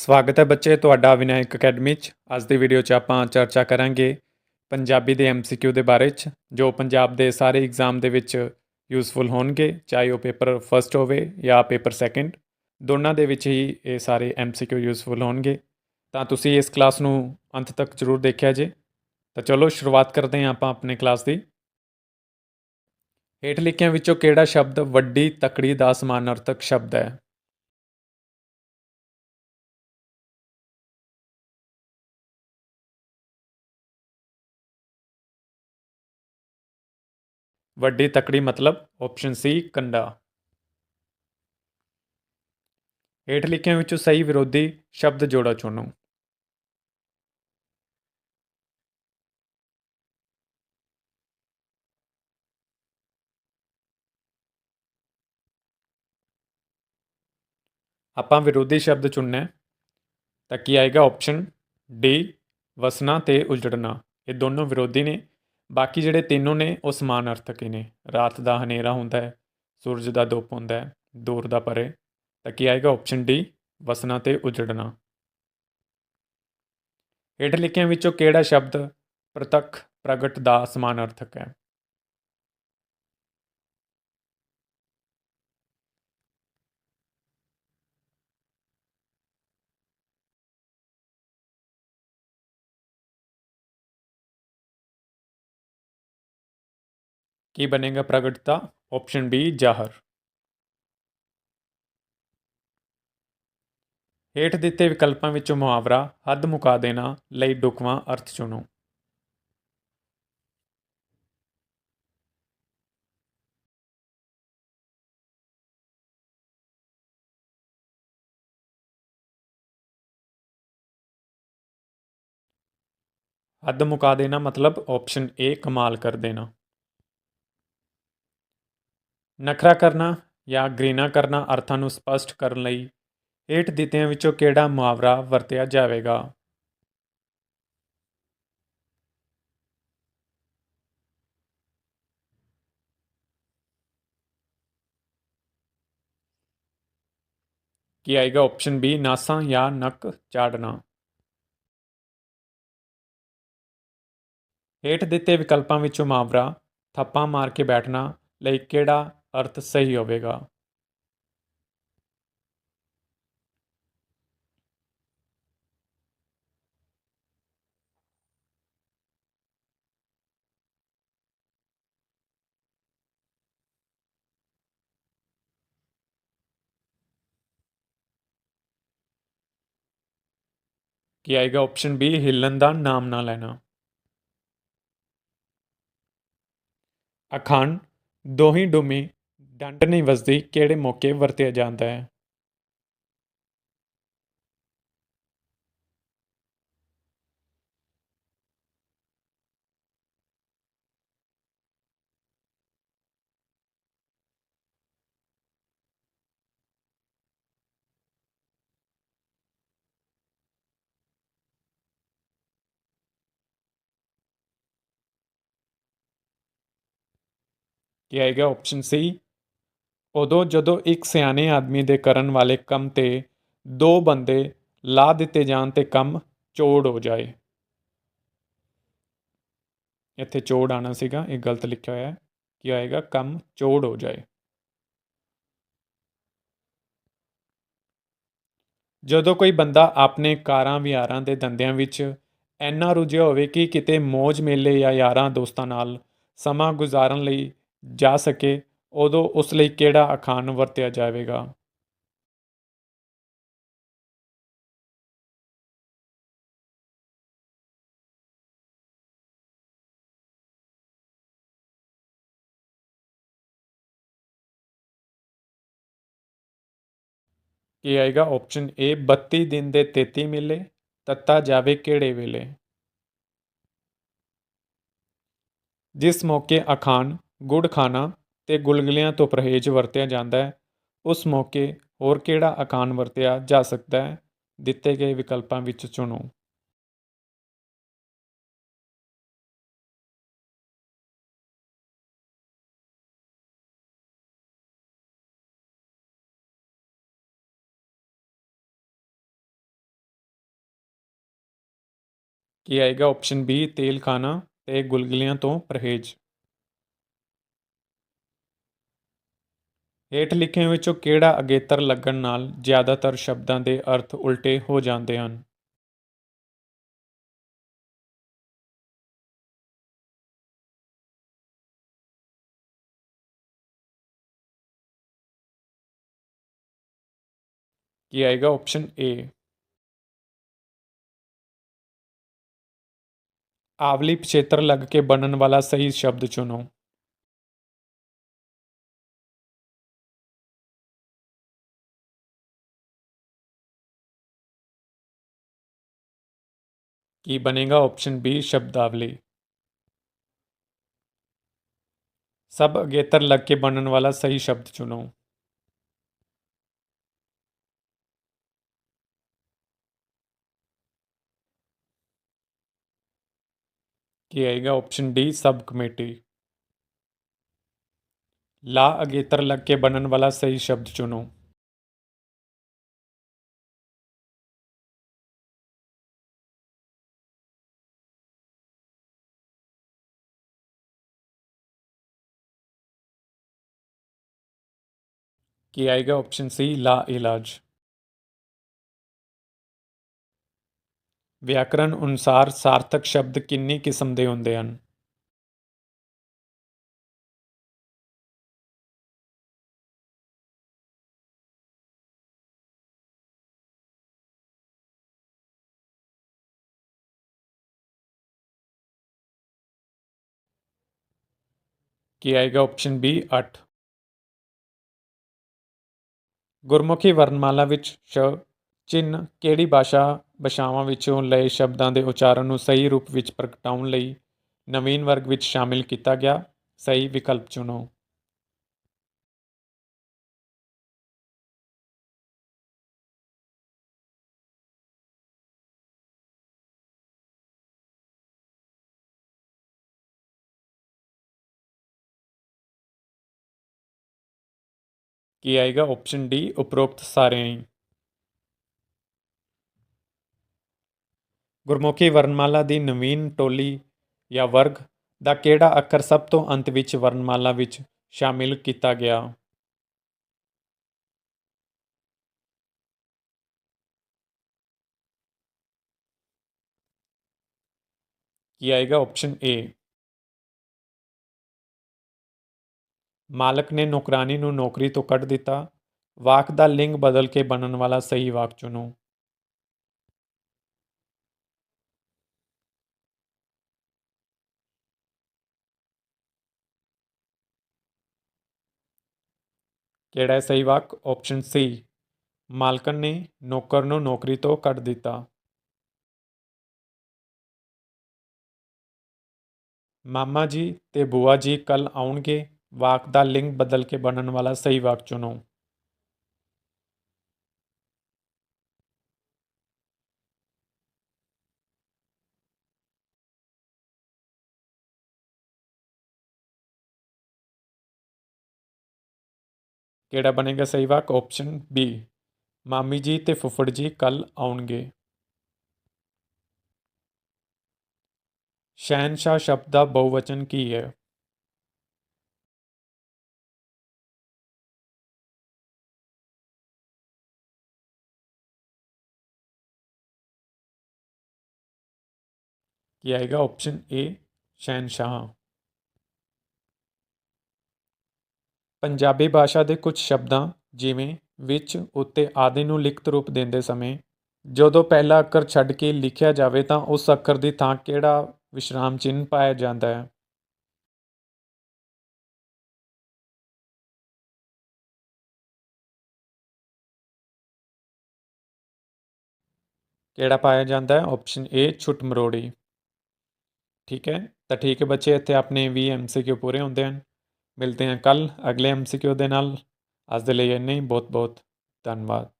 ਸਵਾਗਤ ਹੈ ਬੱਚੇ, ਤੁਹਾਡਾ ਵਿਨਾਇਕ ਅਕੈਡਮੀ 'ਚ। ਅੱਜ ਦੀ ਵੀਡੀਓ 'ਚ ਆਪਾਂ ਚਰਚਾ ਕਰਾਂਗੇ ਪੰਜਾਬੀ ਦੇ ਐਮਸੀਕਿਊ ਦੇ ਬਾਰੇ 'ਚ, ਜੋ ਪੰਜਾਬ ਦੇ ਸਾਰੇ ਐਗਜ਼ਾਮ ਦੇ ਵਿੱਚ ਯੂਸਫੁਲ ਹੋਣਗੇ, ਚਾਹੇ ਉਹ ਪੇਪਰ ਫਸਟ ਹੋਵੇ ਜਾਂ ਪੇਪਰ ਸੈਕੰਡ ਦੋਨਾਂ ਦੇ ਵਿੱਚ ਹੀ ਇਹ ਸਾਰੇ ਐਮਸੀਕਿਊ ਯੂਸਫੁਲ ਹੋਣਗੇ। ਤਾਂ ਤੁਸੀਂ ਇਸ ਕਲਾਸ ਨੂੰ ਅੰਤ ਤੱਕ ਜ਼ਰੂਰ ਦੇਖਿਆ ਜੇ। ਤਾਂ ਚਲੋ ਸ਼ੁਰੂਆਤ ਕਰਦੇ ਹਾਂ ਆਪਾਂ ਆਪਣੇ ਕਲਾਸ ਦੀ। ਹੇਠ ਲਿਖਿਆਂ ਵਿੱਚੋਂ ਕਿਹੜਾ ਸ਼ਬਦ ਵੱਡੀ ਤਕੜੀ ਦਾ ਸਮਾਨਾਰਥਕ ਸ਼ਬਦ ਹੈ? ਵੱਡੀ ਤਕੜੀ ਮਤਲਬ ਆਪਸ਼ਨ ਸੀ ਕੰਡਾ। ਹੇਠ ਲਿਖਿਆਂ ਵਿੱਚੋਂ ਸਹੀ ਵਿਰੋਧੀ ਸ਼ਬਦ ਜੋੜਾ ਚੁਣੋ। ਆਪਾਂ ਵਿਰੋਧੀ ਸ਼ਬਦ ਚੁਣਨਾ ਤਾਂ ਕੀ ਆਏਗਾ ਆਪਸ਼ਨ ਡੀ ਵਸਣਾ ਤੇ ਉਜੜਨਾ ਇਹ ਦੋਨੋਂ ਵਿਰੋਧੀ ਨੇ ਬਾਕੀ ਜਿਹੜੇ ਤਿੰਨੋਂ ਨੇ, ਉਹ ਸਮਾਨ ਅਰਥਕ ਹੀ ਨੇ। ਰਾਤ ਦਾ ਹਨੇਰਾ ਹੁੰਦਾ ਹੈ, ਸੂਰਜ ਦਾ ਧੁੱਪ ਹੁੰਦਾ ਹੈ, ਦੂਰ ਦਾ ਪਰੇ। ਤਾਂ ਕੀ ਆਏਗਾ ਆਪਸ਼ਨ ਡੀ ਵਸਣਾ ਤੇ ਉਜੜਨਾ। ਹੇਠ ਲਿਖਿਆਂ ਵਿੱਚੋਂ ਕਿਹੜਾ ਸ਼ਬਦ ਪ੍ਰਤੱਖ ਪ੍ਰਗਟ ਦਾ ਸਮਾਨ ਅਰਥਕ ਹੈ? ਕੀ ਬਣੇਗਾ ਪ੍ਰਗਟਤਾ? ਆਪਸ਼ਨ ਬੀ ਜ਼ਾਹਰ। ਹੇਠ ਦਿੱਤੇ ਵਿਕਲਪਾਂ ਵਿੱਚੋਂ ਮੁਹਾਵਰਾ, ਹੱਦ ਮੁਕਾ ਦੇਣਾ, ਲਈ ਢੁਕਵਾਂ ਅਰਥ ਚੁਣੋ। ਹੱਦ ਮੁਕਾ ਦੇਣਾ ਮਤਲਬ ਆਪਸ਼ਨ ਏ ਕਮਾਲ ਕਰ ਦੇਣਾ। ਨਖਰਾ ਕਰਨਾ ਜਾਂ ਗ੍ਰੀਨਾ ਕਰਨਾ ਅਰਥਾਂ ਨੂੰ ਸਪਸ਼ਟ ਕਰਨ ਲਈ ਹੇਠ ਦਿੱਤਿਆਂ ਵਿੱਚੋਂ ਕਿਹੜਾ ਮੁਹਾਵਰਾ ਵਰਤਿਆ ਜਾਵੇਗਾ? ਕੀ ਆਏਗਾ ਆਪਸ਼ਨ ਬੀ ਨਾਸਾਂ ਜਾਂ ਨੱਕ ਚਾੜਨਾ? ਹੇਠ ਦਿੱਤੇ ਵਿਕਲਪਾਂ ਵਿੱਚੋਂ ਮੁਹਾਵਰਾ ਥੱਪਾ ਮਾਰ ਕੇ ਬੈਠਣਾ ਲਈ ਕਿਹੜਾ ਅਰਥ ਸਹੀ ਹੋਵੇਗਾ। ਕੀ ਆਏਗਾ ਆਪਸ਼ਨ ਬੀ ਹਿੱਲਣ ਦਾ ਨਾਮ ਨਾ ਲੈਣਾ। ਅਖੰਡ, ਦੋਹੀ ਡੂਮੀ ਡੰਡ ਨਹੀਂ ਵਸਦੀ ਕਿਹੜੇ ਮੌਕੇ ਵਰਤਿਆ ਜਾਂਦਾ ਹੈ? ਕੀ ਆਏਗਾ ਆਪਸ਼ਨ ਸੀ ਉਦੋਂ ਜਦੋਂ ਇੱਕ ਸਿਆਣੇ ਆਦਮੀ ਦੇ ਕਰਨ ਵਾਲੇ ਕੰਮ ਤੇ ਦੋ ਬੰਦੇ ਲਾ ਦਿੱਤੇ ਜਾਣ ਤੇ ਕੰਮ ਚੋੜ ਹੋ ਜਾਏ। ਇੱਥੇ ਚੋੜ ਆਣਾ ਸੀਗਾ, ਇਹ ਗਲਤ ਲਿਖਿਆ ਹੋਇਆ ਹੈ। ਕੀ ਆਏਗਾ? ਕੰਮ ਚੋੜ ਹੋ ਜਾਏ। ਜਦੋਂ ਕੋਈ ਬੰਦਾ ਆਪਣੇ ਕਾਰਾਂ ਵਿਹਾਰਾਂ ਦੇ ਧੰਦਿਆਂ ਵਿੱਚ ਇੰਨਾ ਰੁੱਝਿਆ ਹੋਵੇ ਕਿ ਕਿਤੇ ਮੌਜ ਮੇਲੇ ਜਾਂ ਯਾਰਾਂ ਦੋਸਤਾਂ ਨਾਲ ਸਮਾਂ ਗੁਜ਼ਾਰਨ ਲਈ ਜਾ ਸਕੇ ਉਦੋਂ ਉਸ ਲਈ ਕਿਹੜਾ ਅਖਾਣ ਵਰਤਿਆ ਜਾਵੇਗਾ? ਕੀ ਆਏਗਾ? ਆਪਸ਼ਨ ਏ 32 ਦਿਨ ਦੇ 33 ਮੇਲੇ, ਤੱਤਾ ਜਾਵੇ ਕਿਹੜੇ ਵੇਲੇ? ਜਿਸ ਮੌਕੇ ਅਖਾਣ, ਗੁੜ ਖਾਣਾ ਤੇ ਗੁਲਗੁਲਿਆਂ ਤੋਂ ਪਰਹੇਜ਼ ਵਰਤਿਆ ਜਾਂਦਾ ਹੈ। ਉਸ ਮੌਕੇ ਹੋਰ ਕਿਹੜਾ ਅਖਾਣ ਵਰਤਿਆ ਜਾ ਸਕਦਾ ਹੈ? ਦਿੱਤੇ ਗਏ ਵਿਕਲਪਾਂ ਵਿੱਚ ਚੁਣੋ। ਕੀ ਆਏਗਾ? ਆਪਸ਼ਨ ਬੀ ਤੇਲ ਖਾਣਾ ਤੇ ਗੁਲਗੁਲਿਆਂ ਤੋਂ ਪਰਹੇਜ਼। ਹੇਠ ਲਿਖਿਆਂ ਵਿੱਚੋਂ ਕਿਹੜਾ ਅਗੇਤਰ ਲੱਗਣ ਨਾਲ ਜ਼ਿਆਦਾਤਰ ਸ਼ਬਦਾਂ ਦੇ ਅਰਥ ਉਲਟੇ ਹੋ ਜਾਂਦੇ ਹਨ? ਕੀ ਆਏਗਾ ਆਪਸ਼ਨ ਏ ਆਵਲੀ ਪਿਛੇਤਰ ਲੱਗ ਕੇ ਬਣਨ ਵਾਲਾ ਸਹੀ ਸ਼ਬਦ ਚੁਣੋ। ਕੀ ਬਣੇਗਾ ਆਪਸ਼ਨ ਬੀ ਸ਼ਬਦਾਵਲੀ ਸਭ ਅਗੇਤਰ ਲੱਗ ਕੇ ਬਣਨ ਵਾਲਾ ਸਹੀ ਸ਼ਬਦ ਚੁਣੋ ਕੀ ਆਏਗਾ ਆਪਸ਼ਨ ਡੀ ਸਬ ਕਮੇਟੀ ਲਾ ਅਗੇਤਰ ਲੱਗ ਕੇ ਬਣਨ ਵਾਲਾ ਸਹੀ ਸ਼ਬਦ ਚੁਣੋ ਕੀ ਆਏਗਾ ਆਪਸ਼ਨ ਸੀ, ਲਾ ਇਲਾਜ ਵਿਆਕਰਣ ਅਨੁਸਾਰ ਸਾਰਥਕ ਸ਼ਬਦ ਕਿੰਨੀ ਕਿਸਮ ਦੇ ਹੁੰਦੇ ਹਨ? ਕੀ ਆਏਗਾ ਆਪਸ਼ਨ ਬੀ 8 ਗੁਰਮੁਖੀ ਵਰਣਮਾਲਾ ਵਿੱਚ ਸ਼ ਚਿੰਨ ਕਿਹੜੀ ਭਾਸ਼ਾ ਭਾਸ਼ਾਵਾਂ ਵਿੱਚੋਂ ਲਏ ਸ਼ਬਦਾਂ ਦੇ ਉਚਾਰਨ ਨੂੰ ਸਹੀ ਰੂਪ ਵਿੱਚ ਪ੍ਰਗਟਾਉਣ ਲਈ ਨਵੀਨ ਵਰਗ ਵਿੱਚ ਸ਼ਾਮਿਲ ਕੀਤਾ ਗਿਆ? ਸਹੀ ਵਿਕਲਪ ਚੁਣੋ। ਕੀ ਆਏਗਾ ਆਪਸ਼ਨ ਡੀ ਉਪਰੋਕਤ ਸਾਰਿਆਂ ਹੀ। ਗੁਰਮੁਖੀ ਵਰਣਮਾਲਾ ਦੀ ਨਵੀਨ ਟੋਲੀ ਜਾਂ ਵਰਗ ਦਾ ਕਿਹੜਾ ਅੱਖਰ ਸਭ ਤੋਂ ਅੰਤ ਵਿੱਚ ਵਰਣਮਾਲਾ ਵਿੱਚ ਸ਼ਾਮਿਲ ਕੀਤਾ ਗਿਆ? ਕੀ ਆਏਗਾ ਆਪਸ਼ਨ ਏ ਮਾਲਕ ਨੇ ਨੌਕਰਾਨੀ ਨੂੰ ਨੌਕਰੀ ਤੋਂ ਕੱਢ ਦਿੱਤਾ। ਵਾਕ ਦਾ ਲਿੰਗ ਬਦਲ ਕੇ ਬਣਨ ਵਾਲਾ ਸਹੀ ਵਾਕ ਚੁਣੋ। ਕਿਹੜਾ ਹੈ ਸਹੀ ਵਾਕ? ਆਪਸ਼ਨ ਸੀ। ਮਾਲਕਨ ਨੇ ਨੌਕਰ ਨੂੰ ਨੌਕਰੀ ਤੋਂ ਕੱਢ ਦਿੱਤਾ। ਮਾਮਾ ਜੀ ਤੇ ਬੂਆ ਜੀ ਕੱਲ ਆਉਣਗੇ। ਵਾਕ ਦਾ ਲਿੰਗ ਬਦਲ ਕੇ ਬਣਨ ਵਾਲਾ ਸਹੀ ਵਾਕ ਚੁਣੋ। ਕਿਹੜਾ ਬਣੇਗਾ ਸਹੀ ਵਾਕ? ਆਪਸ਼ਨ ਬੀ ਮਾਮੀ ਜੀ ਤੇ ਫੁੱਫੜ ਜੀ ਕੱਲ ਆਉਣਗੇ। ਸ਼ਹਿਨशाह ਸ਼ਬਦ ਦਾ ਬਹੁਵਚਨ ਕੀ ਹੈ? ਕੀ ਆਏਗਾ ਆਪਸ਼ਨ ਏ ਸ਼ਹਿਨशाह ਪੰਜਾਬੀ ਭਾਸ਼ਾ ਦੇ ਕੁਝ ਸ਼ਬਦਾਂ, ਜਿਵੇਂ ਵਿੱਚ, ਉੱਤੇ ਆਦਿ ਨੂੰ ਲਿਖਤ ਰੂਪ ਦਿੰਦੇ ਸਮੇਂ, ਜਦੋਂ ਪਹਿਲਾ ਅੱਖਰ ਛੱਡ ਕੇ ਲਿਖਿਆ ਜਾਵੇ ਤਾਂ ਉਸ ਅੱਖਰ ਦੀ ਥਾਂ ਕਿਹੜਾ ਵਿਸ਼ਰਾਮ ਚਿੰਨ੍ਹ ਪਾਇਆ ਜਾਂਦਾ ਹੈ? ਕਿਹੜਾ ਪਾਇਆ ਜਾਂਦਾ ਹੈ? ਆਪਸ਼ਨ ਏ ਛੁੱਟ ठीक है ਤਾਂ ਠੀਕ ਹੈ ਬੱਚੇ, ਇੱਥੇ ਆਪਣੇ 20 ਐਮਸੀਕਿਊ ਪੂਰੇ ਹੁੰਦੇ ਹਨ। ਮਿਲਦੇ ਹਾਂ ਕੱਲ ਅਗਲੇ ਐਮਸੀਕਿਊ ਦੇ ਨਾਲ। ਅੱਜ ਦੇ ਲਈ ਇੰਨਾ ਹੀ। ਬਹੁਤ ਬਹੁਤ ਧੰਨਵਾਦ।